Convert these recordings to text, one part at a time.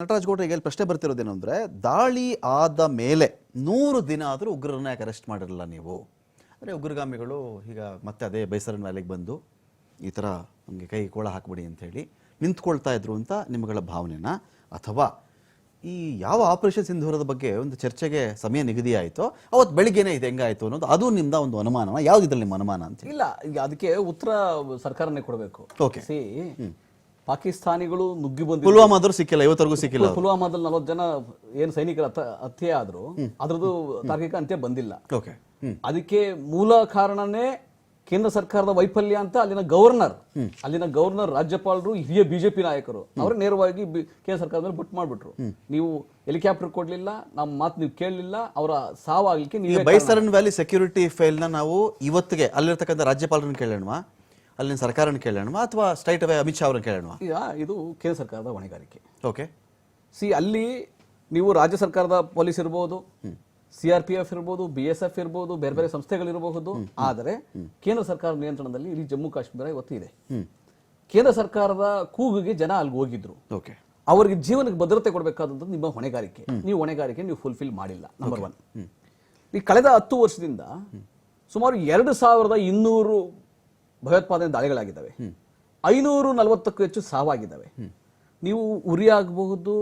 ನಟರಾಜ್ ಗೌಡ್ರ ಈಗ ಪ್ರಶ್ನೆ ಬರ್ತಿರೋದೇನು ಅಂದರೆ ದಾಳಿ ಆದ ಮೇಲೆ ನೂರು ದಿನ ಆದರೂ ಉಗ್ರರನ್ನ ಯಾಕೆ ಅರೆಸ್ಟ್ ಮಾಡಿರಲಿಲ್ಲ ನೀವು? ಅಂದರೆ ಉಗ್ರಗಾಮಿಗಳು ಈಗ ಮತ್ತೆ ಅದೇ ಬೈಸರನ್ ವ್ಯಾಲಿಗೆ ಬಂದು ಈ ಥರ ನಮಗೆ ಕೈ ಕೋಳ ಹಾಕ್ಬಿಡಿ ಅಂತ ಹೇಳಿ ನಿಂತ್ಕೊಳ್ತಾ ಇದ್ರು ಅಂತ ನಿಮ್ಮಗಳ ಭಾವನೆನಾ? ಅಥವಾ ಈ ಯಾವ ಆಪರೇಷನ್ ಸಿಂಧೂರದ ಬಗ್ಗೆ ಒಂದು ಚರ್ಚೆಗೆ ಸಮಯ ನಿಗದಿ ಆಯಿತು ಅವತ್ತು ಬೆಳಿಗ್ಗೆನೇ ಇದು ಹೆಂಗಾಯ್ತು ಅನ್ನೋದು ಅದು ನಿಮ್ದ ಒಂದು ಅನುಮಾನ ಯಾವ್ದು ಇದ್ರಲ್ಲಿ ನಿಮ್ಮ ಅನುಮಾನ ಅಂತ ಇಲ್ಲ ಈಗ ಅದಕ್ಕೆ ಉತ್ತರ ಸರ್ಕಾರನೇ ಕೊಡಬೇಕು. ಓಕೆ ಸಿ ಪಾಕಿಸ್ತಾನಿಗಳು ನುಗ್ಗಿ ಬಂದ ಪುಲ್ವಾಮಾದ್ರು ಸಿಕ್ಕಿಲ್ಲ ಇವತ್ತರೆಗೂ ಸಿಕ್ಕಿಲ್ಲ. ಪುಲ್ವಾಮಾದಲ್ಲಿ ನಲವತ್ತು ಜನ ಏನು ಸೈನಿಕರ ಹತ- ಹತ್ಯೆ ಆದ್ರು ಅದ್ರದ್ದು ತಾರ್ಕಿಕ ಅಂತ್ಯ ಬಂದಿಲ್ಲ. ಓಕೆ. ಅದಕ್ಕೆ ಮೂಲ ಕಾರಣನೇ ಕೇಂದ್ರ ಸರ್ಕಾರದ ವೈಫಲ್ಯ ಅಂತ ಅಲ್ಲಿನ ಗವರ್ನರ್. ಅಲ್ಲಿನ ಗವರ್ನರ್ ರಾಜ್ಯಪಾಲರು ಹಿರಿಯ ಬಿಜೆಪಿ ನಾಯಕರು ಅವರೇ ನೇರವಾಗಿ ಕೇಂದ್ರ ಸರ್ಕಾರದ ಮೇಲೆ ಬುಟ್ ಮಾಡ್ಬಿಟ್ರು. ನೀವು ಹೆಲಿಕಾಪ್ಟರ್ ಕೊಡ್ಲಿಲ್ಲ ನಮ್ಮ ಮಾತು ನೀವು ಕೇಳಲಿಲ್ಲ ಅವರ ಸಾವಾಗಲಿಕ್ಕೆ ನೀವು ಬೈಸರನ್ ವ್ಯಾಲಿ ಸೆಕ್ಯೂರಿಟಿ ಫೈಲ್ನ ನಾವು ಇವತ್ತಿಗೆ ಅಲ್ಲಿರ್ತಕ್ಕಂಥ ರಾಜ್ಯಪಾಲರನ್ನ ಕೇಳೋಣವಾ? ಅಲ್ಲಿನ ಸರ್ಕಾರನ ಕೇಳೋಣವಾ ಅಥವಾ ಸ್ಟ್ರೈಟ್ ಅವೇ ಅಮಿತ್ ಶಾ ಅವ್ರನ್ನ ಕೇಳೋಣವಾ? ಈಗ ಇದು ಕೇಂದ್ರ ಸರ್ಕಾರದ ಹೊಣೆಗಾರಿಕೆ. ಓಕೆ. ಸಿ ಅಲ್ಲಿ ನೀವು ರಾಜ್ಯ ಸರ್ಕಾರದ ಪೊಲೀಸ್ ಇರ್ಬೋದು ಸಿ ಆರ್ ಪಿ ಎಫ್ ಇರ್ಬೋದು ಬಿ ಎಸ್ ಎಫ್ ಇರ್ಬೋದು ಬೇರೆ ಬೇರೆ ಸಂಸ್ಥೆಗಳಿರಬಹುದು ಆದರೆ ಕೇಂದ್ರ ಸರ್ಕಾರ ನಿಯಂತ್ರಣದಲ್ಲಿ ಇಡೀ ಜಮ್ಮು ಕಾಶ್ಮೀರ ಇವತ್ತು ಇದೆ. ಕೇಂದ್ರ ಸರ್ಕಾರದ ಕೂಗಿಗೆ ಜನ ಅಲ್ಲಿ ಹೋಗಿದ್ರು. ಓಕೆ. ಅವರಿಗೆ ಜೀವನಕ್ಕೆ ಭದ್ರತೆ ಕೊಡಬೇಕಾದಂಥದ್ದು ನಿಮ್ಮ ಹೊಣೆಗಾರಿಕೆ. ನೀವು ಹೊಣೆಗಾರಿಕೆ ನೀವು ಫುಲ್ಫಿಲ್ ಮಾಡಿಲ್ಲ ನಂಬರ್ ಒನ್ ಈ ಕಳೆದ ಹತ್ತು ವರ್ಷದಿಂದ ಸುಮಾರು ಎರಡು ಸಾವಿರದ ಇನ್ನೂರು ಭಯೋತ್ಪಾದನೆ ದಾಳಿಗಳಾಗಿದ್ದಾವೆ. ಐನೂರು ನಲವತ್ತಕ್ಕೂ ಹೆಚ್ಚು ಸಾವಾಗಿದ್ದಾವೆ. ನೀವು ಉರಿ ಆಗಬಹುದು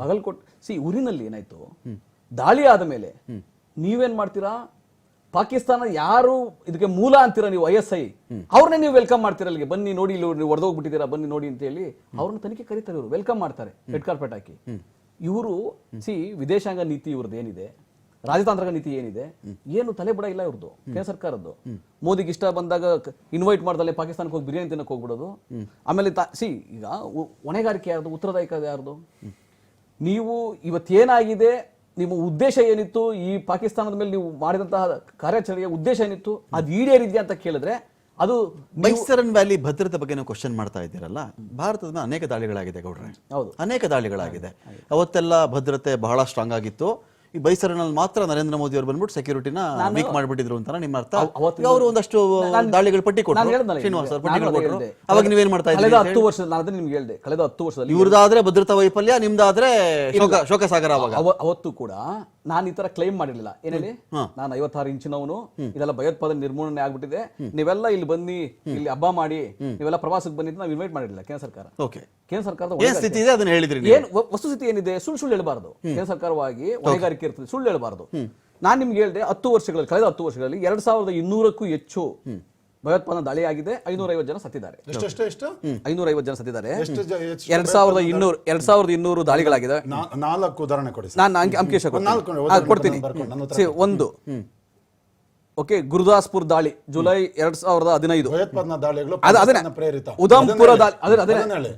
ಬಗಲ್ಕೋಟ್ ಸಿ ಉರಿನಲ್ಲಿ ಏನಾಯ್ತು? ದಾಳಿ ಆದ ಮೇಲೆ ನೀವೇನ್ ಮಾಡ್ತೀರಾ? ಪಾಕಿಸ್ತಾನ ಯಾರು ಇದಕ್ಕೆ ಮೂಲ ಅಂತೀರಾ ನೀವು ಐ ಎಸ್ ಐ? ಅವ್ರನ್ನೇ ನೀವು ವೆಲ್ಕಮ್ ಮಾಡ್ತೀರಾ ಅಲ್ಲಿಗೆ? ಬನ್ನಿ ನೋಡಿ ಇಲ್ಲಿ ನೀವು ಹೊಡೆದೋಗ್ಬಿಟ್ಟಿದ್ದೀರಾ ಬನ್ನಿ ನೋಡಿ ಅಂತ ಹೇಳಿ ಅವ್ರನ್ನ ತನಿಖೆ ಕರೀತಾರೆ ಇವರು. ವೆಲ್ಕಮ್ ಮಾಡ್ತಾರೆ ರೆಡ್ ಕಾರ್ಪೆಟ್ ಹಾಕಿ. ಇವರು ಸಿ ವಿದೇಶಾಂಗ ನೀತಿ ಇವ್ರದ್ದು ಏನಿದೆ? ರಾಜತಾಂತ್ರಿಕ ನೀತಿ ಏನಿದೆ ಏನು ತಲೆಬುಡ ಇಲ್ಲ ಇವ್ರದ್ದು ಕೇಂದ್ರ ಸರ್ಕಾರದ್ದು. ಮೋದಿಗೆ ಇಷ್ಟ ಬಂದಾಗ ಇನ್ವೈಟ್ ಮಾಡ್ದಲ್ಲೇ ಪಾಕಿಸ್ತಾನಕ್ಕೆ ಹೋಗಿ ಬಿರಿಯಾನಿ ತಿನ್ನಕ್ಕೆ ಹೋಗ್ಬಿಡೋದು. ಆಮೇಲೆ ಸಿ ಈಗ ಹೊಣೆಗಾರಿಕೆ ಯಾರ್ದು ಉತ್ತರದಾಯಕ ಯಾರ್ದು? ನೀವು ಇವತ್ತೇನಾಗಿದೆ ನಿಮ್ಮ ಉದ್ದೇಶ ಏನಿತ್ತು ಈ ಪಾಕಿಸ್ತಾನದ ಮೇಲೆ ನೀವು ಮಾಡಿದಂತಹ ಕಾರ್ಯಾಚರಣೆಯ ಉದ್ದೇಶ ಏನಿತ್ತು ಅದು ಈಡೇರಿದ್ಯಾ ಅಂತ ಕೇಳಿದ್ರೆ ಅದು ಮೈಸರನ್ ವ್ಯಾಲಿ ಭದ್ರತೆ ಬಗ್ಗೆ ನಾವು ಕ್ವಶನ್ ಮಾಡ್ತಾ ಇದ್ದೀರಲ್ಲ? ಭಾರತದ ಅನೇಕ ದಾಳಿಗಳಾಗಿದೆ ಗೌಡ್ರೆ. ಹೌದು. ಅನೇಕ ದಾಳಿಗಳಾಗಿದೆ. ಅವತ್ತೆಲ್ಲ ಭದ್ರತೆ ಬಹಳ ಸ್ಟ್ರಾಂಗ್ ಆಗಿತ್ತು. ಈ ಬೈಸರನಲ್ಲಿ ಮಾತ್ರ ನರೇಂದ್ರ ಮೋದಿ ಅವರು ಬಂದ್ಬಿಟ್ಟು ಸೆಕ್ಯೂರಿಟಿನ ವೀಕ್ ಮಾಡಿಬಿಟ್ಟಿದ್ರು ಅಂತ ನಿಮ್ಮ ಅರ್ಥ ಅವರು ಒಂದಷ್ಟು ದಾಳಿಗಳು ಪಟ್ಟಿ ಕೊಟ್ಟರು ಶ್ರೀನಿವಾಸ್ ಅವ್ರು ಪಟ್ಟಿಗಳು ಕೊಟ್ಟರು. ಅವಾಗ ನೀವೇನ್ ಮಾಡ್ತಾ ಇದ್ದೀರಿ ಹತ್ತು ವರ್ಷ ನಾನು ಅದನ್ನ ನಿಮ್ಗೆ ಹೇಳ್ದೆ. ಕಳೆದ ಹತ್ತು ವರ್ಷದಲ್ಲಿ ಇವ್ರದಾದ್ರೆ ಭದ್ರತಾ ವೈಫಲ್ಯ ನಿಮ್ದಾದ್ರೆ ಶೋಕ ಶೋಕಸಾಗರ ಅವಾಗ. ಅವತ್ತು ಕೂಡ ನಾನು ಈ ತರ ಕ್ಲೈಮ್ ಮಾಡಿರಲಿಲ್ಲ. ಏನೇಳಿ? ನಾನು ಐವತ್ತಾರು ಇಂಚಿನವನು ಇದೆಲ್ಲ ಭಯೋತ್ಪಾದನೆ ನಿರ್ಮೂಲನೆ ಆಗ್ಬಿಟ್ಟಿದೆ. ನೀವೆಲ್ಲ ಇಲ್ಲಿ ಬನ್ನಿ ಇಲ್ಲಿ ಹಬ್ಬ ಮಾಡಿ ನೀವೆಲ್ಲ ಪ್ರವಾಸಕ್ಕೆ ಬನ್ನಿ ನಾವು ಇನ್ವೈಟ್ ಮಾಡಿರಲಿಲ್ಲ ಕೇಂದ್ರ ಸರ್ಕಾರ. ಓಕೆ. ಕೇಂದ್ರ ಸರ್ಕಾರದ. ಸ್ಥಿತಿ ಇದೆ? ಅದನ್ನ ಹೇಳಿದ್ರಿ ನೀವು. ಏನ್ ವಸ್ತುಸ್ಥಿತಿ ಏನಿದೆ? ಸುಳ್ಳು ಸುಳ್ಳು ಹೇಳಬಾರದು. ಕೇಂದ್ರ ಸರ್ಕಾರವಾಗಿ ಹೊಣೆಗಾರಿಕೆ ಇರ್ತದೆ. ಸುಳ್ಳು ಹೇಳಬಾರದು. ನಾನು ನಿಮ್ಗೆ ಹೇಳಿದೆ ಹತ್ತು ವರ್ಷಗಳಲ್ಲಿ ಕಳೆದ ಹತ್ತು ವರ್ಷಗಳಲ್ಲಿ ಎರಡ್ ಸಾವಿರದ ಇನ್ನೂರಕ್ಕೂ ಹೆಚ್ಚು ಭಯೋತ್ಪಾದನೆ ದಾಳಿ ಆಗಿದೆ ಐನೂರೈವತ್ತು ಜನ ಸತ್ತಿದ್ದಾರೆ. ಎಷ್ಟು ಎಷ್ಟು ಎಷ್ಟು? ಐನೂರೈವತ್ತು ಜನ ಸತ್ತಿದ್ದಾರೆ. ಎರಡ್ ಸಾವಿರದ ಇನ್ನೂರು ಎರಡ್ ಸಾವಿರದ ಇನ್ನೂರು ದಾಳಿಗಳಾಗಿದೆ. ನಾಲ್ಕು ಉದಾಹರಣೆ ಕೊಡಿ ನಾನು ಅಂಕಿ ಅಂಕಿಶ ಕೊಡ್ತೀನಿ. ಒಂದು. ಓಕೆ ಗುರುದಾಸ್ಪುರ್ ದಾಳಿ ಜುಲೈ ಎರಡ್ ಸಾವಿರದ ಹದಿನೈದು. ಉದಂಪುರ ದಾಳಿ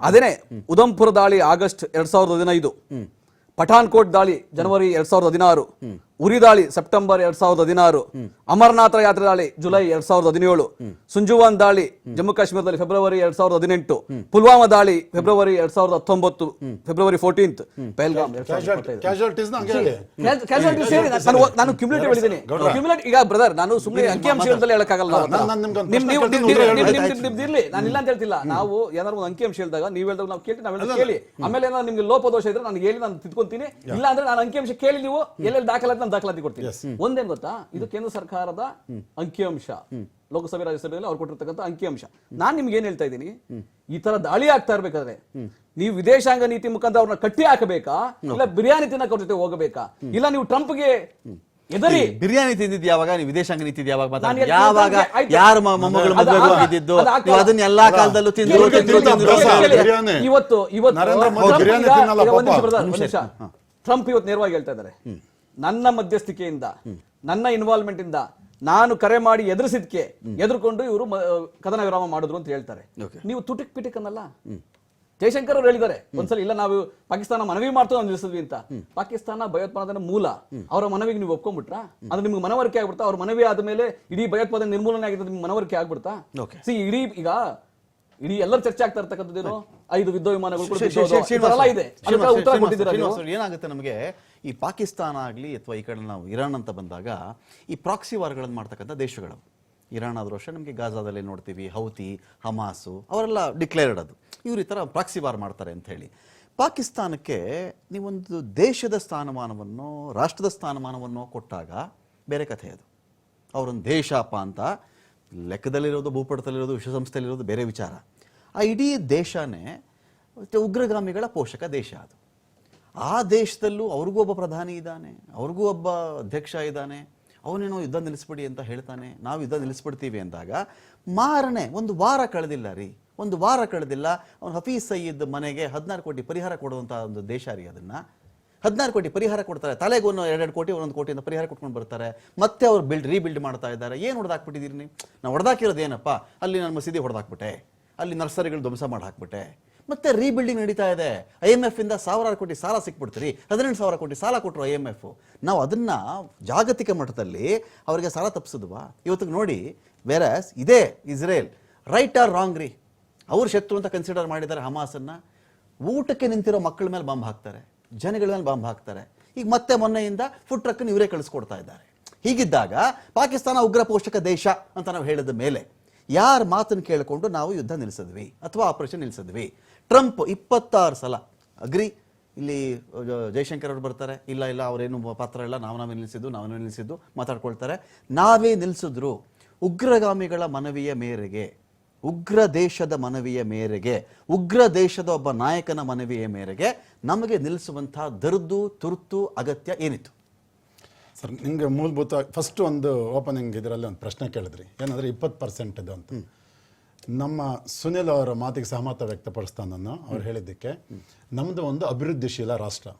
ಅದೇನೆ. ಉದಂಪುರ ದಾಳಿ ಆಗಸ್ಟ್ ಎರಡ್ ಸಾವಿರದ ಹದಿನೈದು. ಪಠಾನ್ಕೋಟ್ ದಾಳಿ ಜನವರಿ ಎರಡ್ ಸಾವಿರದ ಹದಿನಾರು. ಉರಿ ದಾಳಿ ಸೆಪ್ಟೆಂಬರ್ ಎರಡ್ ಸಾವಿರದ ಹದಿನಾರು ಅಮರನಾಥ ಯಾತ್ರೆ ದಾಳಿ ಜುಲೈ ಎರಡ್ ಸಾವಿರದ ಹದಿನೇಳು ಸುಂಜುವಾನ್ ದಾಳಿ ಜಮ್ಮು ಕಾಶ್ಮೀರದಲ್ಲಿ ಫೆಬ್ರವರಿ ಎರಡ್ ಸಾವಿರದ ಹದಿನೆಂಟು ಪುಲ್ವಾಮಾ ದಾಳಿ ಫೆಬ್ರವರಿ ಎರಡ್ ಸಾವಿರದ ಹತ್ತೊಂಬತ್ತು ಫೆಬ್ರವರಿ ಫೋರ್ಟೀನ್ತ್ ಪೆಹಲ್ಗಾಮ್ ನಾನು ಕ್ಯುಮ್ಯುಲೇಟಿವ್ ಹೇಳಿದ್ದೀನಿ ಈಗ ಬ್ರದರ್ ನಾನು ಸುಮ್ಮನೆ ಅಂಕಿಅಂಶದಲ್ಲಿ ಹೇಳಕ್ಕಾಗಲ್ಲ ಅಲ್ಲ, ನಾನು- ನಾನು ನಿಮ್ಗೊಂದು ನಿಮ್ ನೀವು ಪ್ರಶ್ನೆ ನಿಮ್- ಕೇಳ್ತೀನಿ, ನಿಮ್- ಉತ್ತರ ನಿಮ್- ಹೇಳಿ. ನಿಮ್ದು ಇರ್ಲಿ ನಾನು ಇಲ್ಲ ಅಂತ ಹೇಳ್ತಿಲ್ಲ. ನಾವು ಏನಾದ್ರು ಒಂದು ಅಂಕಿಅಂಶ ಹೇಳಿದಾಗ ನೀವು ಹೇಳಿದಾಗ ನಾವು ಕೇಳಿ ನಾವು ಹೇಳಿ ಕೇಳಿ. ಆಮೇಲೆ ಏನಾದ್ರು ನಿಮ್ಗೆ ಲೋಪದೋಷ ಇದ್ರೆ ನಾನು ಹೇಳಿ ನಾನು ತಿದ್ಕೊಂತೀನಿ. ಇಲ್ಲ ಅಂದ್ರೆ ನಾನು ಅಂಕಿಅಂಶ ಕೇಳಿ ನೀವು ಎಲ್ಲೆಲ್ಲಿ ದಾಖಲಾತಿ ನಾನು ದಾಖಲಾತಿ ಕೊಡ್ತೀನಿ. ಒಂದೇನ್ ಗೊತ್ತಾ? ಇದು ಕೇಂದ್ರ ಸರ್ಕಾರದ ಅಂಕಿಅಂಶ. ಲೋಕಸಭೆ ರಾಜ್ಯಸಭೆಯಲ್ಲಿ ಅವ್ರು ಕೊಟ್ಟಿರ್ತಕ್ಕಂಥ ಅಂಕಿಅಂಶ. ನಾನ್ ನಿಮ್ಗೆ ಏನ್ ಹೇಳ್ತಾ ಇದ್ದೀನಿ? ಈ ತರ ದಾಳಿ ಆಗ್ತಾ ಇರ್ಬೇಕಾದ್ರೆ ನೀವು ವಿದೇಶಾಂಗ ನೀತಿ ಮುಖಾಂತರ ಅವ್ರನ್ನ ಕಟ್ಟಿ ಹಾಕಬೇಕಾ? ಇಲ್ಲ ಬಿರಿಯಾನಿ ತಿನ್ನಕ್ ಅವ್ರ ಜೊತೆ ಹೋಗಬೇಕಾ? ಇಲ್ಲ ನೀವು ಟ್ರಂಪ್ಗೆ ಎದರಿ ಬಿರಿಯಾನಿ ತಿಂದಿದ್ದು ಯಾವಾಗ? ನೀವು ವಿದೇಶಾಂಗ ನೀತಿ ಯಾವಾಗ ನಾನು ಯಾವಾಗ ಯಾರು ಮೊಮ್ಮಗಳು ಅದು ಮದುವೆಗೆ ಹೋಗಿದ್ದು? ನೀವು ಅದನ್ನ ಎಲ್ಲಾ ಕಾಲದಲ್ಲೂ ತಿಂದು ತಿಂದ್ರು ತಿಂದ್ರು. ಇವತ್ತು ಇವತ್ತು. ಟ್ರಂಪ್ ಇವತ್ತು ನೇರವಾಗಿ ಹೇಳ್ತಾ ಇದ್ದಾರೆ. ನನ್ನ ಮಧ್ಯಸ್ಥಿಕೆಯಿಂದ ನನ್ನ ಇನ್ವಾಲ್ವ್ಮೆಂಟ್ ಇಂದ ನಾನು ಕರೆ ಮಾಡಿ ಎದುರಿಸಿದ್ಕೆ ಎದುರುಕೊಂಡು ಇವರು ಕದನ ವಿರಾಮ ಮಾಡಿದ್ರು ಅಂತ ಹೇಳ್ತಾರೆ. ನೀವು ತುಟಿಕ್ ಪಿಟಿಕ್ ಅನ್ನಲ್ಲ ಜಯಶಂಕರ್ ಅವರು ಹೇಳಿದ್ದಾರೆ ಒಂದ್ಸಲ ಇಲ್ಲ ನಾವು ಪಾಕಿಸ್ತಾನ ಮನವಿ ಮಾಡ್ತೋ ನಾವು ನಿಲ್ಲಿಸಿದ್ವಿ ಅಂತ. ಪಾಕಿಸ್ತಾನ ಭಯೋತ್ಪಾದನೆ ಮೂಲ. ಅವರ ಮನವಿಗೆ ನೀವು ಒಪ್ಕೊಂಡ್ಬಿಟ್ರಾ? ಅದು ನಿಮ್ಗೆ ಮನವರಿಕೆ ಆಗ್ಬಿಡ್ತಾ? ಅವ್ರ ಮನವಿ ಆದ್ಮೇಲೆ ಇಡೀ ಭಯೋತ್ಪಾದನೆ ನಿರ್ಮೂಲನೆ ಆಗಿದ್ದು ನಿಮ್ಗೆ ಮನವರಿಕೆ ಆಗ್ಬಿಡ್ತಾ. ಸಿ ಇಡೀ ಈಗ ಇಡೀ ಎಲ್ಲರೂ ಚರ್ಚೆ ಆಗ್ತಾ ಇರ್ತಕ್ಕಂಥದ್ದೇನು? ಐದು ಯುದ್ಧ ವಿಮಾನಗಳು ಇದೆ. ಉತ್ತರ ಕೊಟ್ಟಿದ್ದೀರಾ ಏನಾಗುತ್ತೆ ನಮಗೆ? ಈ ಪಾಕಿಸ್ತಾನ ಆಗಲಿ ಅಥವಾ ಈ ಕಡೆ ನಾವು ಇರಾನ್ ಅಂತ ಬಂದಾಗ, ಈ ಪ್ರಾಕ್ಸಿ ವಾರ್ಗಳನ್ನು ಮಾಡ್ತಕ್ಕಂಥ ದೇಶಗಳು. ಇರಾನ್ ಆದರೂ ಅಷ್ಟೇ, ನಮಗೆ ಗಾಜಾದಲ್ಲಿ ನೋಡ್ತೀವಿ, ಹೌತಿ, ಹಮಾಸು, ಅವರೆಲ್ಲ ಡಿಕ್ಲೇರ್ಡ್ ಅದು. ಇವರು ಈ ಥರ ಪ್ರಾಕ್ಸಿ ವಾರ್ ಮಾಡ್ತಾರೆ ಅಂತ ಹೇಳಿ. ಪಾಕಿಸ್ತಾನಕ್ಕೆ ನೀವೊಂದು ದೇಶದ ಸ್ಥಾನಮಾನವನ್ನು, ರಾಷ್ಟ್ರದ ಸ್ಥಾನಮಾನವನ್ನು ಕೊಟ್ಟಾಗ ಬೇರೆ ಕಥೆ ಅದು. ಅವರೊಂದು ದೇಶಪ್ಪ ಅಂತ ಲೆಕ್ಕದಲ್ಲಿರೋದು, ಭೂಪಟದಲ್ಲಿರೋದು, ವಿಶ್ವಸಂಸ್ಥೆಯಲ್ಲಿರೋದು ಬೇರೆ ವಿಚಾರ. ಆ ಇಡೀ ದೇಶನೇ ಉಗ್ರಗಾಮಿಗಳ ಪೋಷಕ ದೇಶ ಅದು. ಆ ದೇಶದಲ್ಲೂ ಅವ್ರಿಗೂ ಒಬ್ಬ ಪ್ರಧಾನಿ ಇದ್ದಾನೆ, ಅವ್ರಿಗೂ ಒಬ್ಬ ಅಧ್ಯಕ್ಷ ಇದ್ದಾನೆ, ಅವನೇನೋ ಯುದ್ಧ ನಿಲ್ಲಿಸ್ಬಿಡಿ ಅಂತ ಹೇಳ್ತಾನೆ, ನಾವು ಯುದ್ಧ ನಿಲ್ಲಿಸ್ಬಿಡ್ತೀವಿ ಅಂದಾಗ, ಮಾರನೆ ಒಂದು ವಾರ ಕಳೆದಿಲ್ಲ ರೀ, ಒಂದು ವಾರ ಕಳೆದಿಲ್ಲ, ಅವನು ಹಫೀಸ್ ಸಯೀದ್ ಮನೆಗೆ ಹದಿನಾರು ಕೋಟಿ ಪರಿಹಾರ ಕೊಡುವಂಥ ಒಂದು ದೇಶ ರೀ ಅದನ್ನ. ಹದಿನಾರು ಕೋಟಿ ಪರಿಹಾರ ಕೊಡ್ತಾರೆ, ತಲೆಗೆ ಒಂದು ಎರಡೆರಡು ಕೋಟಿ, ಒಂದೊಂದು ಕೋಟಿಯಿಂದ ಪರಿಹಾರ ಕೊಟ್ಕೊಂಡು ಬರ್ತಾರೆ, ಮತ್ತೆ ಅವ್ರು ಬಿಲ್ಡ್, ರೀಬಿಲ್ಡ್ ಮಾಡ್ತಾ ಇದ್ದಾರೆ, ಏನು ಹೊಡೆದಾಕ್ಬಿಟ್ಟಿದ್ದೀರಿ ನೀವು? ನಾವು ಹೊಡೆದಾಕಿರೋದು ಏನಪ್ಪ ಅಲ್ಲಿ ನಾನು ಮಸೀದಿ ಹೊಡೆದಾಕ್ಬಿಟ್ಟೆ, ಅಲ್ಲಿ ನರ್ಸರಿಗಳು ಧ್ವಂಸ ಮಾಡಿ ಹಾಕ್ಬಿಟ್ಟೆ ಮತ್ತೆ ರೀಬಿಲ್ಡಿಂಗ್ ನಡೀತಾ ಇದೆ. ಐ ಎಂ ಎಫ್ ಇಂದ ಸಾವಿರಾರು ಕೋಟಿ ಸಾಲ ಸಿಕ್ಬಿಡ್ತೀರಿ. ಹದಿನೆಂಟು ಸಾವಿರ ಕೋಟಿ ಸಾಲ ಕೊಟ್ಟರು ಐ ಎಂ ಎಫ್ ನಾವು ಅದನ್ನ ಜಾಗತಿಕ ಮಟ್ಟದಲ್ಲಿ ಅವರಿಗೆ ಸಾಲ ತಪ್ಪಿಸಿದ್ವಾ? ಇವತ್ತಿಗೆ ನೋಡಿ ವೆರಸ್ ಇದೇ ಇಸ್ರೇಲ್ ರೈಟ್ ಆರ್ ರಾಂಗ್ ರೀ. ಅವ್ರ ಶತ್ರು ಅಂತ ಕನ್ಸಿಡರ್ ಮಾಡಿದ್ದಾರೆ ಹಮಾಸನ್ನ. ಊಟಕ್ಕೆ ನಿಂತಿರೋ ಮಕ್ಕಳ ಮೇಲೆ ಬಾಂಬ್ ಹಾಕ್ತಾರೆ. ಜನಗಳ ಮೇಲೆ ಬಾಂಬ್ ಹಾಕ್ತಾರೆ. ಈಗ ಮತ್ತೆ ಮೊನ್ನೆಯಿಂದ ಫುಡ್ ಟ್ರಕ್ ಇವರೇ ಕಳಿಸ್ಕೊಡ್ತಾ ಇದ್ದಾರೆ. ಹೀಗಿದ್ದಾಗ ಪಾಕಿಸ್ತಾನ ಉಗ್ರ ಪೋಷಕ ದೇಶ ಅಂತ ನಾವು ಹೇಳಿದ ಮೇಲೆ ಯಾರ ಮಾತನ್ನು ಕೇಳಿಕೊಂಡು ನಾವು ಯುದ್ಧ ನಿಲ್ಲಿಸಿದ್ವಿ ಅಥವಾ ಆಪರೇಷನ್ ನಿಲ್ಲಿಸಿದ್ವಿ ಟ್ರಂಪ್ ಇಪ್ಪತ್ತಾರು ಸಲ. ಅಗ್ರಿ ಇಲ್ಲಿ ಜಯಶಂಕರ್ ಜೈಶಂಕರ್ ಅವರು ಬರ್ತಾರೆ. ಇಲ್ಲ ಇಲ್ಲ ಅವರೇನು ಪಾತ್ರ ಇಲ್ಲ ನಾವು ನಾವೇ ನಿಲ್ಲಿಸಿದ್ದು ನಾವೇ ನಿಲ್ಲಿಸಿದ್ದು ಮಾತಾಡ್ಕೊಳ್ತಾರೆ. ನಾವೇ ನಿಲ್ಲಿಸಿದ್ರು ಉಗ್ರಗಾಮಿಗಳ ಮನವಿಯ ಮೇರೆಗೆ ಉಗ್ರ ದೇಶದ ಮನವಿಯ ಮೇರೆಗೆ ಉಗ್ರ ದೇಶದ ಒಬ್ಬ ನಾಯಕನ ಮನವಿಯ ಮೇರೆಗೆ ನಮಗೆ ನಿಲ್ಲಿಸುವಂತಹ ದರ್ದು ತುರ್ತು ಅಗತ್ಯ ಏನಿತ್ತು? ಸರ್ ನಿಮಗೆ ಮೂಲಭೂತ ಫಸ್ಟ್ ಒಂದು ಓಪನಿಂಗ್ ಇದರಲ್ಲಿ ಒಂದು ಪ್ರಶ್ನೆ ಕೇಳಿದ್ರಿ. ಏನಂದ್ರೆ ಇಪ್ಪತ್ತು ಪರ್ಸೆಂಟ್ ಇದು ಅಂತ. ನಮ್ಮ ಸುನಿಲ್ ಅವರ ಮಾತಿಗೆ ಸಹಮತ ವ್ಯಕ್ತಪಡಿಸ್ತಾ ನಾನು ಅವ್ರು ಹೇಳಿದ್ದಕ್ಕೆ ನಮ್ಮದು ಒಂದು ಅಭಿವೃದ್ಧಿಶೀಲ ರಾಷ್ಟ್ರ.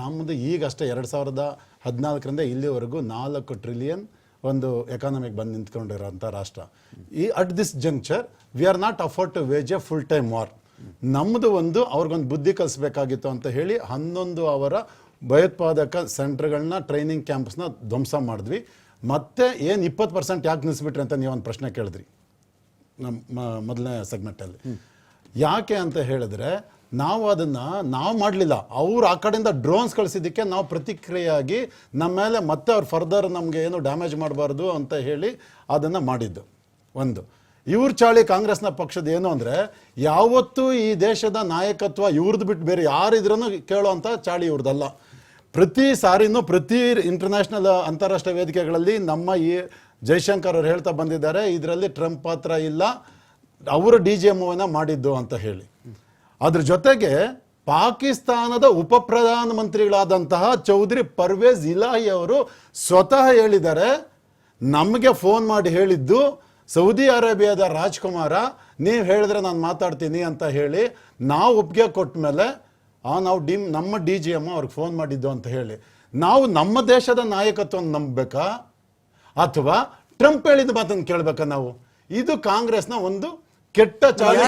ನಮ್ಮದು ಈಗಷ್ಟೇ ಎರಡು ಸಾವಿರದ ಹದಿನಾಲ್ಕರಿಂದ ಇಲ್ಲಿವರೆಗೂ ನಾಲ್ಕು ಟ್ರಿಲಿಯನ್ ಒಂದು ಎಕಾನಮಿಗೆ ಬಂದು ನಿಂತ್ಕೊಂಡಿರೋಂಥ ರಾಷ್ಟ್ರ. ಈ at this juncture we are not afford to wage a full time war ನಮ್ಮದು ಒಂದು ಅವ್ರಿಗೊಂದು ಬುದ್ಧಿ ಕಲಿಸ್ಬೇಕಾಗಿತ್ತು ಅಂತ ಹೇಳಿ ಹನ್ನೊಂದು ಅವರ ಭಯೋತ್ಪಾದಕ ಸೆಂಟರ್ಗಳನ್ನ ಟ್ರೈನಿಂಗ್ ಕ್ಯಾಂಪ್ಸ್ನ ಧ್ವಂಸ ಮಾಡಿದ್ವಿ. ಮತ್ತೆ ಏನು ಇಪ್ಪತ್ತು ಪರ್ಸೆಂಟ್ ಯಾಕೆ ನಿಲ್ಲಿಸ್ಬಿಟ್ರಿ ಅಂತ ನೀವು ಒಂದು ಪ್ರಶ್ನೆ ಕೇಳಿದ್ರಿ. ನಮ್ಮ ಮೊದಲನೇ ಸೆಗ್ಮೆಂಟಲ್ಲಿ ಯಾಕೆ ಅಂತ ಹೇಳಿದ್ರೆ, ನಾವು ಅದನ್ನು, ನಾವು ಮಾಡಲಿಲ್ಲ. ಅವ್ರು ಆ ಕಡೆಯಿಂದ ಡ್ರೋನ್ಸ್ ಕಳಿಸಿದ್ದಕ್ಕೆ ನಾವು ಪ್ರತಿಕ್ರಿಯೆಯಾಗಿ ನಮ್ಮ ಮೇಲೆ ಮತ್ತೆ ಅವ್ರು ಫರ್ದರ್ ನಮಗೆ ಏನು ಡ್ಯಾಮೇಜ್ ಮಾಡಬಾರ್ದು ಅಂತ ಹೇಳಿ ಅದನ್ನು ಮಾಡಿದ್ದು. ಒಂದು. ಇವ್ರ ಚಾಳಿ ಕಾಂಗ್ರೆಸ್ನ ಪಕ್ಷದ ಏನು ಅಂದರೆ, ಯಾವತ್ತೂ ಈ ದೇಶದ ನಾಯಕತ್ವ ಇವ್ರದ್ದು ಬಿಟ್ಟು ಬೇರೆ ಯಾರಿದ್ರೂ ಕೇಳೋವಂಥ ಚಾಳಿ ಇವ್ರದ್ದಲ್ಲ ಪ್ರತಿ ಸಾರಿನೂ ಪ್ರತಿ ಇಂಟರ್ನ್ಯಾಷನಲ್ ಅಂತಾರಾಷ್ಟ್ರೀಯ ವೇದಿಕೆಗಳಲ್ಲಿ ನಮ್ಮ ಈ ಜೈಶಂಕರ್ ಅವರು ಹೇಳ್ತಾ ಬಂದಿದ್ದಾರೆ, ಇದರಲ್ಲಿ ಟ್ರಂಪ್ ಪಾತ್ರ ಇಲ್ಲ, ಅವರು ಡಿ ಜಿ ಎಂ ಮಾಡಿದ್ದು ಅಂತ ಹೇಳಿ. ಅದ್ರ ಜೊತೆಗೆ ಪಾಕಿಸ್ತಾನದ ಉಪ ಪ್ರಧಾನ ಮಂತ್ರಿಗಳಾದಂತಹ ಚೌಧರಿ ಪರ್ವೇಜ್ ಇಲಾಹಿ ಅವರು ಸ್ವತಃ ಹೇಳಿದ್ದಾರೆ, ನಮಗೆ ಫೋನ್ ಮಾಡಿ ಹೇಳಿದ್ದು, ಸೌದಿ ಅರೇಬಿಯಾದ ರಾಜ್ಕುಮಾರ, ನೀವು ಹೇಳಿದ್ರೆ ನಾನು ಮಾತಾಡ್ತೀನಿ ಅಂತ ಹೇಳಿ, ನಾವು ಒಪ್ಪಿಗೆ ಕೊಟ್ಟ ಮೇಲೆ ಆ ನಾವು ಡಿ, ನಮ್ಮ ಡಿ ಜಿ ಎಂ ಅವ್ರಿಗೆ ಫೋನ್ ಮಾಡಿದ್ದು ಅಂತ ಹೇಳಿ. ನಾವು ನಮ್ಮ ದೇಶದ ನಾಯಕತ್ವವನ್ನು ನಂಬಬೇಕಾ? ಅಥವಾ ಟ್ರಂಪ್ ಹೇಳಿದ ಮಾತನ್ನು ಕೇಳಬೇಕಾ ನಾವು? ಇದು ಕಾಂಗ್ರೆಸ್ನ ಒಂದು ಕೆಟ್ಟ ಚಾಳಿ